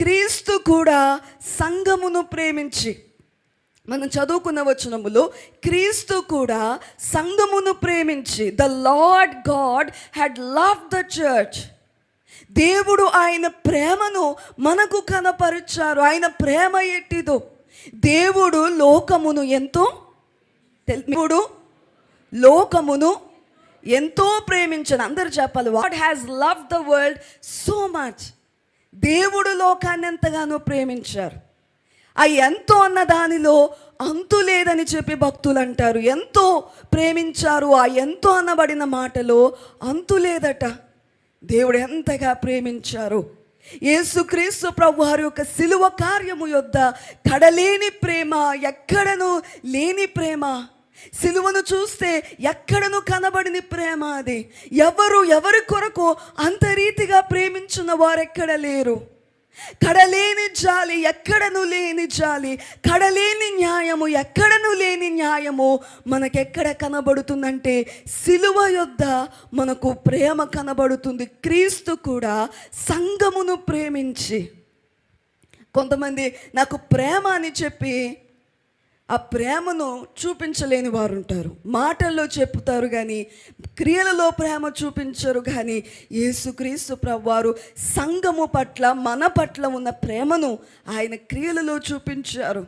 క్రీస్తు కూడా సంఘమును ప్రేమించి మనం చదువుకున్న వచనములో క్రీస్తు కూడా సంఘమును ప్రేమించి the Lord God had love the church దేవుడు ఆయన ప్రేమను మనకు కనపరిచారు ఆయన ప్రేమ ఎట్టిదో. దేవుడు లోకమును ఎంతో దేవుడు లోకమును ఎంతో ప్రేమించను అందరు చెప్పాలి what has love the world so much దేవుడు లోకాన్ని ఎంతగానో ప్రేమించారు. ఆ ఎంతో అన్న దానిలో అంతు లేదని చెప్పి భక్తులు అంటారు. ఎంతో ప్రేమించారు. ఆ ఎంతో అనబడిన మాటలో అంతు లేదట. దేవుడు ఎంతగా ప్రేమించారు. యేసుక్రీస్తు ప్రభు వారి యొక్క సిలువ కార్యము యొద్ద కడలేని ప్రేమ ఎక్కడను లేని ప్రేమ. సిలువను చూస్తే ఎక్కడను కనబడిని ప్రేమ అది. ఎవరు ఎవరి కొరకు అంత రీతిగా ప్రేమించిన వారెక్కడ లేరు. కడలేని జాలి ఎక్కడను లేని జాలి కడలేని న్యాయము ఎక్కడను లేని న్యాయము మనకెక్కడ కనబడుతుందంటే సిలువ యొద్ద మనకు ప్రేమ కనబడుతుంది. క్రీస్తు కూడా సంఘమును ప్రేమించి. కొంతమంది నాకు ప్రేమ అని చెప్పి ఆ ప్రేమను చూపించలేని వారు ఉంటారు. మాటల్లో చెప్తారు కానీ క్రియలలో ప్రేమ చూపించరు కానీ యేసుక్రీస్తు ప్రభువారు సంఘము పట్ల మన పట్ల ఉన్న ప్రేమను ఆయన క్రియలలో చూపించారు.